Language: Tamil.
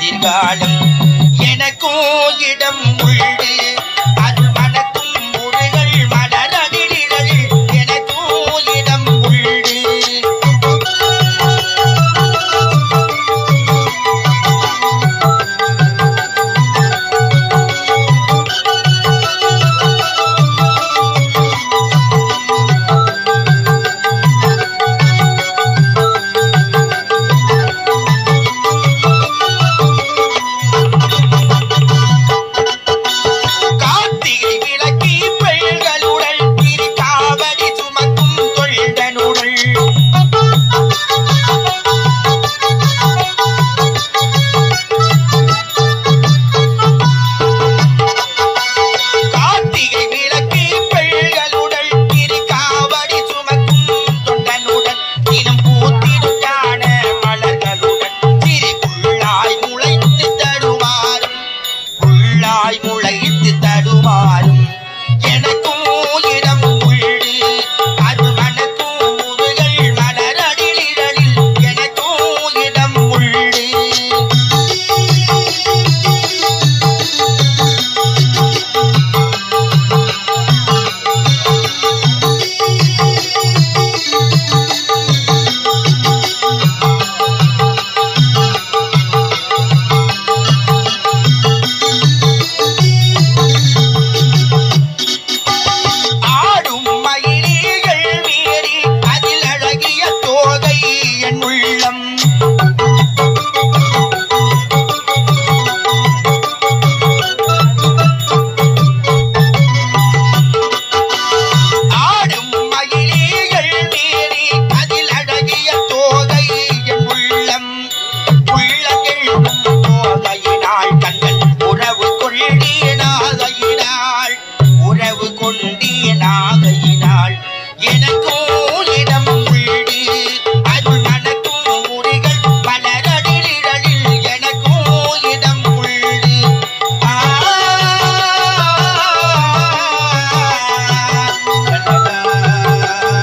எதிர்காலம் எனக்கும் இடம் உண்டு.